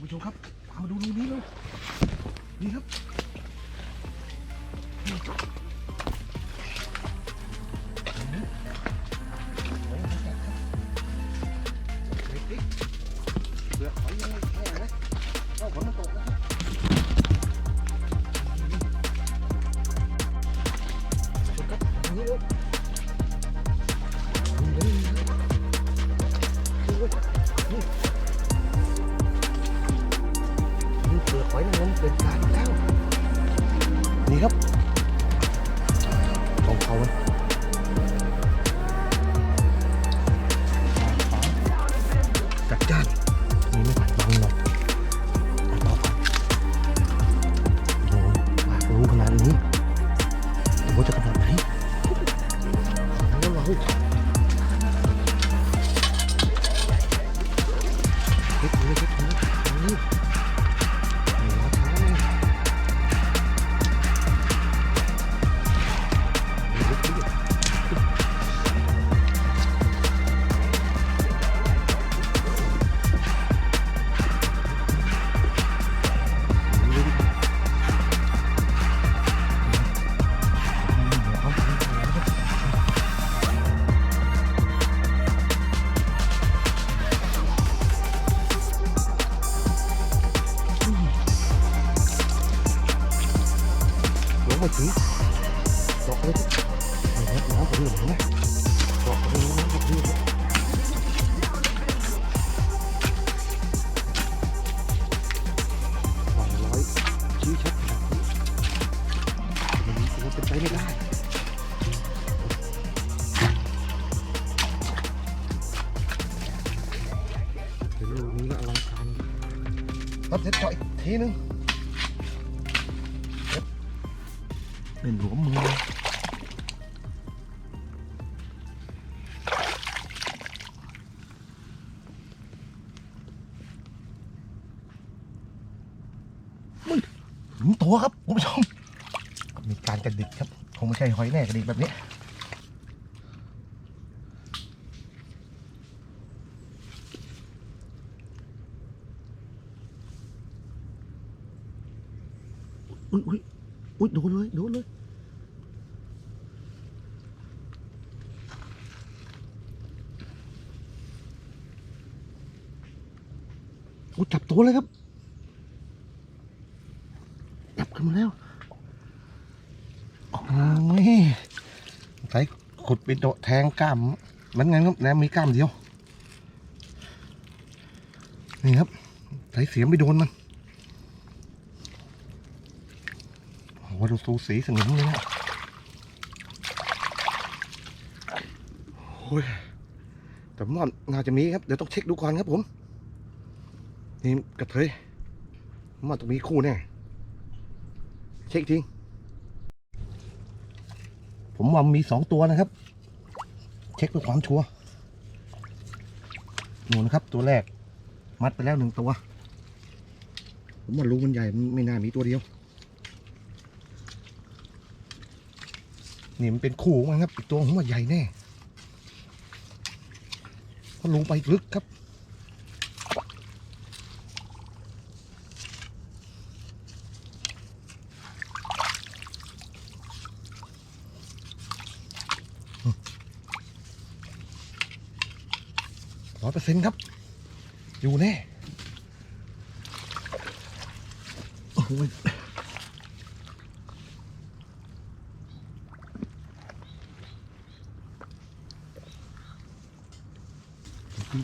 คุณผู้ชมครับพามาดูรูนี้เลยนี่ครับเปลือกหอยยังไม่แห้งเลยก็ฝนมันตกนะครับ หอยนางรมเปิดการแล้ว นี่ครับของเขาไหม นี่ครับน้ำผมเหลืองนะดอกเลยน้ำผมเหลือง งถึงตัวครับคุณผู้ชมมีการกระดิกครับคงไม่ใช่หอยแน่กระดิกแบบนี้อุ้ยอุ้ยอุ้ยโดนเลยโดนเลยโอ้ยจับตัวเลยครับ ขึ้นมาแล้วโอ้ยใส่ขุดไปโดแทงกล้ามมือนกันครับแล้วมีกล้ามเดียว นี่ครับใส่เสียมไปโดนมันโอ้โหดูสูสีสนิมเลยนะโอ้ยแต่ผมว่าน่าจะมีครับ เดี๋ยวต้องเช็คดูก่อนครับผม นี่กระเทยมว่าต้องมีคู่แน่ เช็คทิ้ง ผมว่ามีสองตัวนะครับ เช็คเพื่อความชัวร์หนูนะครับ ตัวแรก มัดไปแล้วหนึ่งตัว ผมว่ารูมันใหญ่ไม่น่ามีตัวเดียว นี่มันเป็นคู่มันครับ อีกตัวผมว่าใหญ่แน่เพราะลงไปลึกครับ ร้อยเปอร์เซ็นต์ครับ อยู่แน่โอ้ย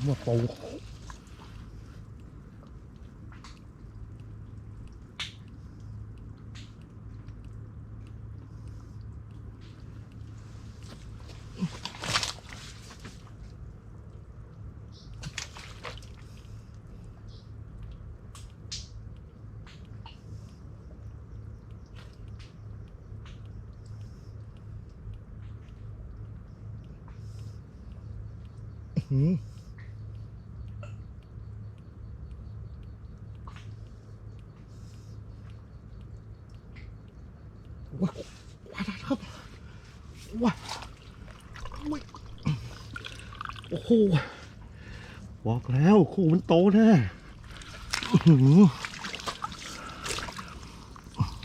มาโต หืมว้าวว้าวครับว้าวโอ้โหบอกแล้วคู่มันโตแน่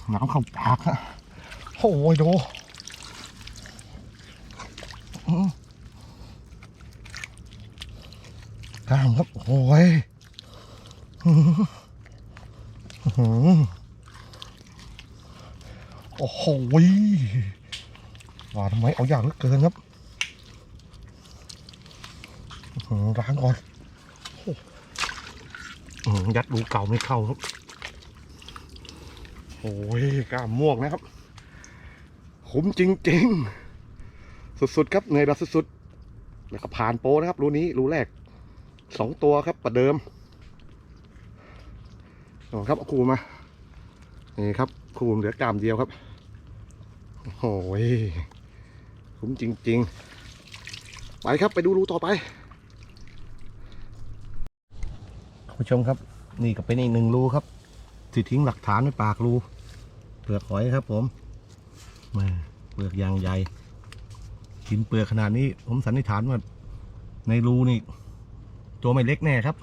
หน้ำเข้าปากฮะโอ้ยดูอื้อกล้ามครับ โอ้ยอื้อหืออื้อหือโอ้โหยว่าทำไมเอาอย่างเหลือเกินครับอื้างก่อนอยัดรูเก่าไม่เข้าครับโอ้ยกล้ามม่วงนะครับคุ้มจริง ๆ สุดๆครับเหนื่อยแบบสุดๆแล้วก็ผ่านโปนะครับ รูนี้รูแรกสองตัวครับประเดิมลองครับเอาครูมานี่ครับครูเหลือกล้ามเดียวครับ โอ้ยคุ้มจริง ๆ ไปครับไปดูรูต่อไปคุณผู้ชมครับ นี่ก็เป็นอีกหนึ่งรูครับที่ทิ้งหลักฐานไว้ปากรูเปลือกหอยครับผมม่เปลือกยางใหญ่กินเปลือกขนาดนี้ ผมสันนิษฐานว่าในรูนี่ ตัวไม่เล็กแน่ครับ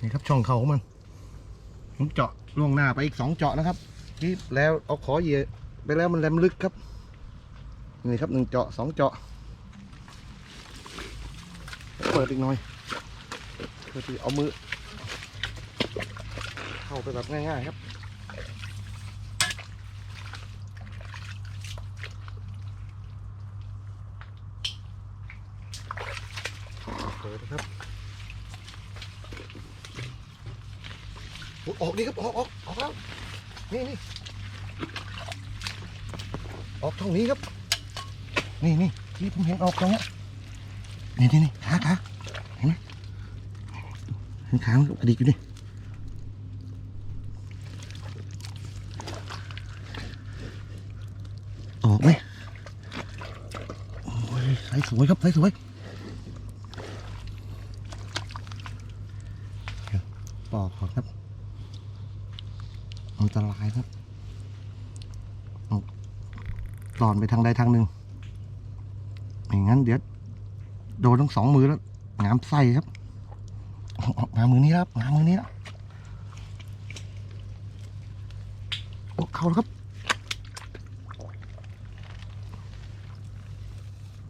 นี่ครับช่องเขาของมัน ผมเจาะล่วงหน้าไปอีกสองเจาะนะครับที่แล้วเอาขอเหยีย ไปแล้วมันแหลมลึกครับนี่ครับหนึ่งเจาะสองเจาะเปิดอีกหน่อยเพื่อที่เอามือ เข้าไปแบบง่ายๆครับเปิดนะครับอออกดีครับออกออกออกแล้วนี่นี่ ออกช่องนี้ครับ นี่นี่ที่ผมเห็นออกตรงเนี้ยนี่นี่นี่ขาขาเห็นไหมเห็นขามันกระดิกอยู่นี่ออกไหมโอ้ยใสสวยครับใสสวยเดี๋ยวปอกก่อนครับ อันตรายครับเอา ลอนไปทางใดทางหนึ่งไม่างนั้นเดี๋ยวโดนทั้งสองมือแล้วงามไส้ครับงามมือนี้ครับงามมือนี้แล้วโอ้เข้าแล้วครับ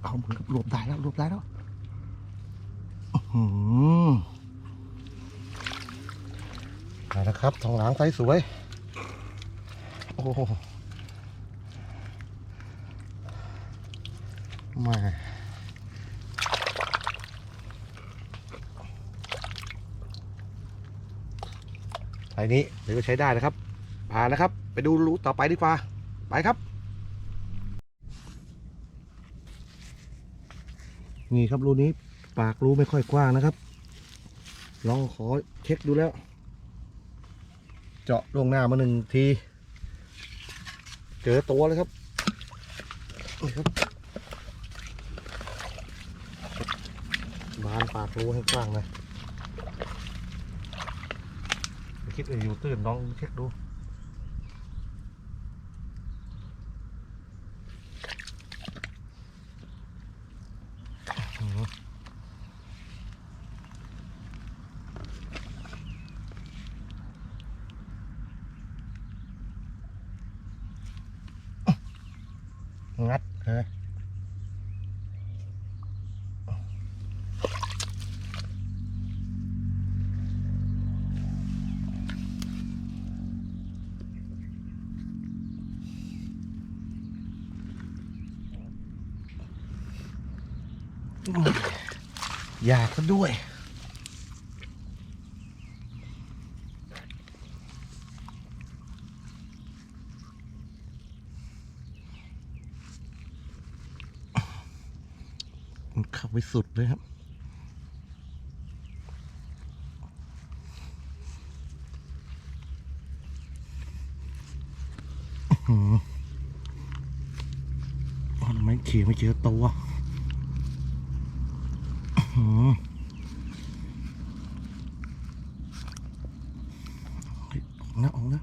เอามือนกับรวบได้แล้วรวบได้แล้วอื้อหือเอาละครับทองหลางไซส์สวย โอ้โหแมาไอ้นี้เดี๋ยวก็ใช้ได้นะครับผ่านนะครับ ไปดูรูต่อไปดีกว่า ไปครับ นี่ครับรูนี้ปากรูไม่ค่อยกว้างนะครับ ลองขอเช็คดูแล้ว เจาะลวงหน้ามาหนึ่งที เจอตัวเลยครับนี่ครับานปากรูให้กว้างเลยคิดว่าอยู่ตื้นลองเช็คดูงัดเลย อยากก็ด้วยมันขับไปสุดเลยครับอื้อหือว่าทำไมขี่ไม่เจอตัวอื้อหือเฮ้ยออกนะออกนะ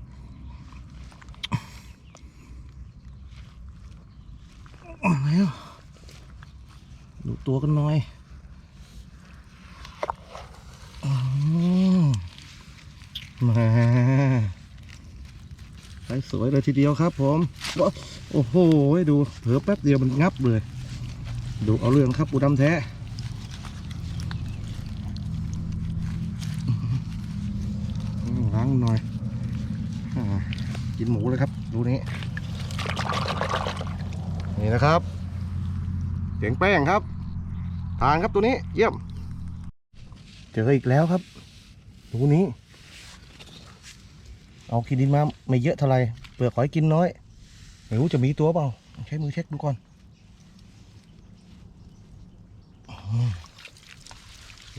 แล้วดูตัวกันหน่อยอมาใสสวยเลยทีเดียวครับผมว้าวโอ้โหดูเผลอแป๊บเดียวมันงับเลย ดูเอาเรื่องครับปูดำแท้อืมล้างหน่อยอากินหมูเลยครับ ดูนี้ นี่นะครับเสียงแป้งครับ ทานครับตัวนี้เยี่ยม เจออีกแล้วครับดูนี้ เอากินดินมาไม่เยอะเท่าไหร่เปลือกหอยกินน้อยไม่รู้จะมีตัวเปล่า ใช้มือเช็คดูก่อน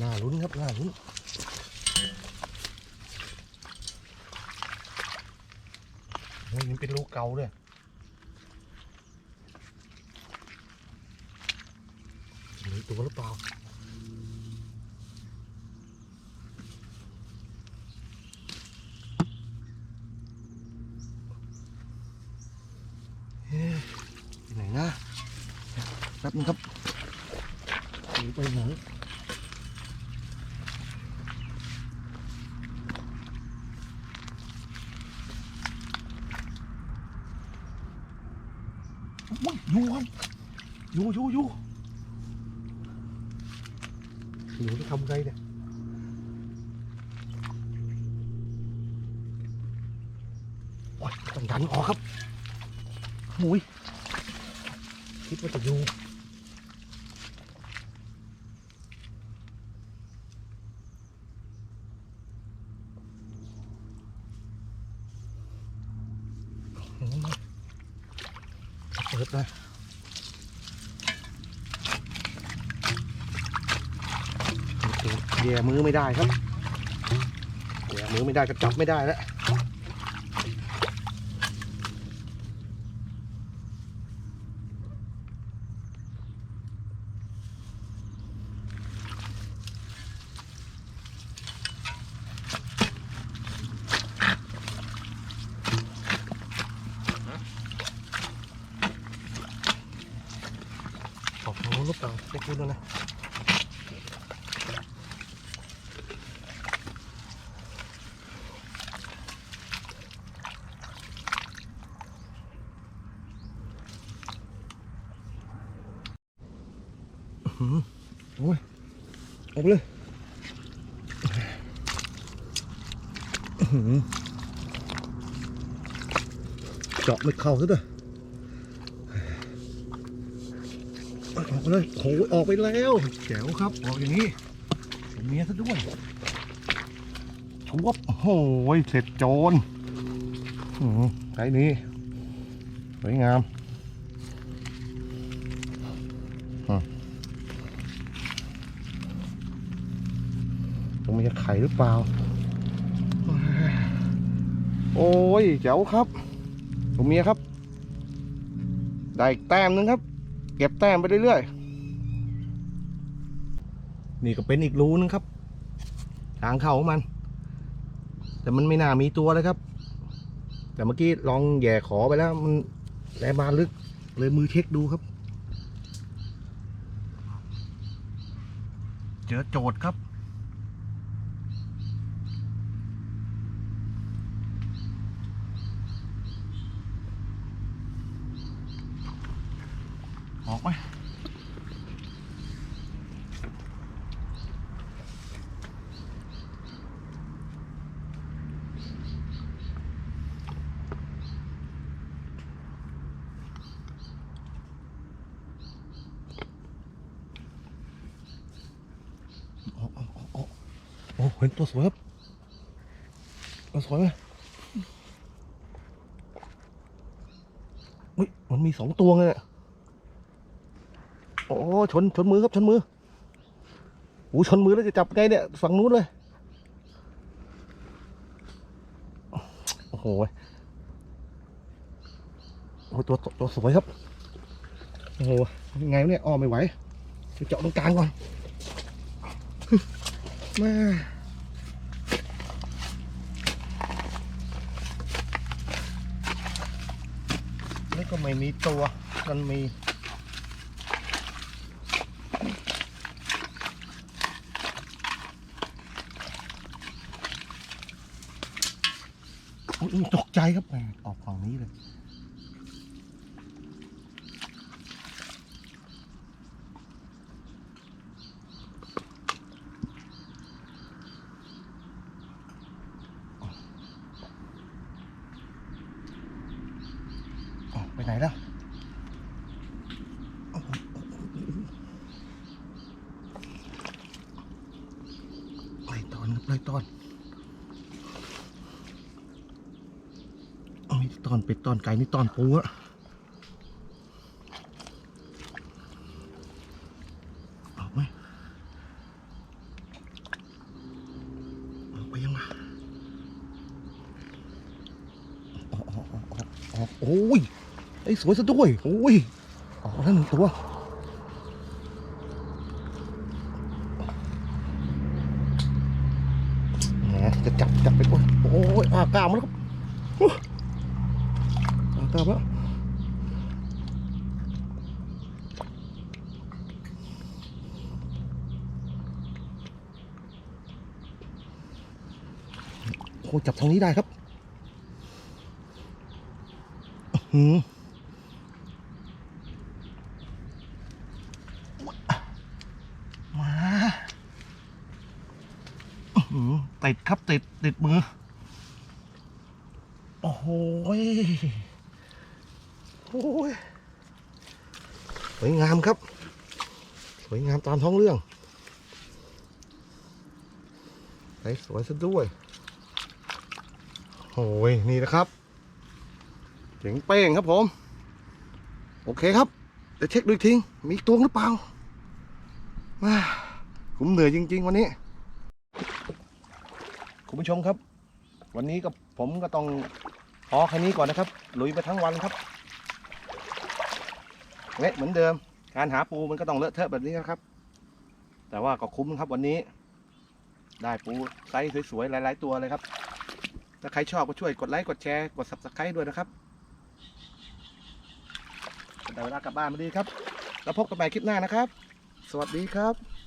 น่าลุ้นครับน่าลุ้นมันเป็นลูกเก่าด้วย มีตัวหรือเปล่าเอ๊ะไปไหนนะแป๊บนึงครับหนีไปไหนอุ้ยอยู่ครับอยู่อยู่อยู่ อยู่จะทำไงเนี่ยต้องดันออกครับโอ้ยคิดว่าจะอยู่โอ้โหเปิดเลย แย่มือไม่ได้ครับแย่มือไม่ได้ก็จับไม่ได้แล้ว ออกทางโน้นหรือเปล่าไม่คุ้นแล้วนะอื้อหือ โอ้ยออกไปเลยเจาะไม่เข้าซะด้วยออกเลยโอ้ยออกไปแล้วแจ๋วครับ ออกอย่างนี้เป็นเมียซะด้วยชวบโอ้โหเสร็จโจรอืมไซส์นี้สวยงาม ตรงนี้จะไข่หรือเปล่า โอ้ยแจ๋วครับตัวเมียครับ ได้อีกแต้มนึงครับ เก็บแต้มไปเรื่อยๆ นี่ก็เป็นอีกรูนึงครับ ทางเข้าของมัน แต่มันไม่น่ามีตัวเลยครับ แต่เมื่อกี้ลองแย่ขอไปแล้วมันแลมาลึกเลยมือเช็คดูครับ เจอโจทย์ครับ ออกไหมโอ้เห็นตัวสวยครับตัวสวยไหมอุ้ยมันมีสองตัวเลย ชนชนมือครับชนมือโอ้ชนมือแล้วจะจับไงเนี่ยฝั่งนู้นเลยโอ้โหโอ้ตัวตัวสวยครับโอ้โหไงเนี่ยอ้อมไม่ไหวจะเจาะตรงกลางก่อนมาแล้วก็ไม่มีตัวมันมี ตกใจครับแหมออกฝั่งนี้เลยออกไปไหนแล้วไล่ตอนไล่ตอนเอานี่ ตอนเป็ดตอนไก่นี่ตอนปูอะออกไหมออกไปยังไงออกออกออกออกออกโอ้ยไอ้สวยซะด้วยโอ้ยออกแล้วหนึ่งตัว แหมจะจับจับไปโอ้ยโอ้ยอากล้ามแล้วครับโอ้ยอากล้ามแล้วโอ้ย จับทางนี้ได้ครับหือมาหือติดครับติดติดมือ โอ้โหยโอ้ยสวยงามครับ สวยงามตามท้องเรื่อง สวยซะด้วย ยนี่นะครับเจ๋งเป้งครับผม โอเคครับเดี๋ยวเช็คดูอีกทีมีอีตัวหรือเปล่ามาผมเหนื่อยจริง ๆ วันนี้ คุณผู้ชมครับ วันนี้ก็ผมก็ต้องพอแค่นี้ก่อนนะครับ ลุยไปทั้งวันครับเละเหมือนเดิม การหาปูมันก็ต้องเลอะเทอะแบบนี้นะครับ แต่ว่าก็คุ้มครับวันนี้ ได้ปูไซส์สวยๆหลาย ๆ ตัวเลยครับ ถ้าใครชอบก็ช่วยกดไลค์กดแชร์กด subscribe ด้วยนะครับได้เวลากลับบ้านมาดีครับ แล้วพบกันใหม่คลิปหน้านะครับ สวัสดีครับ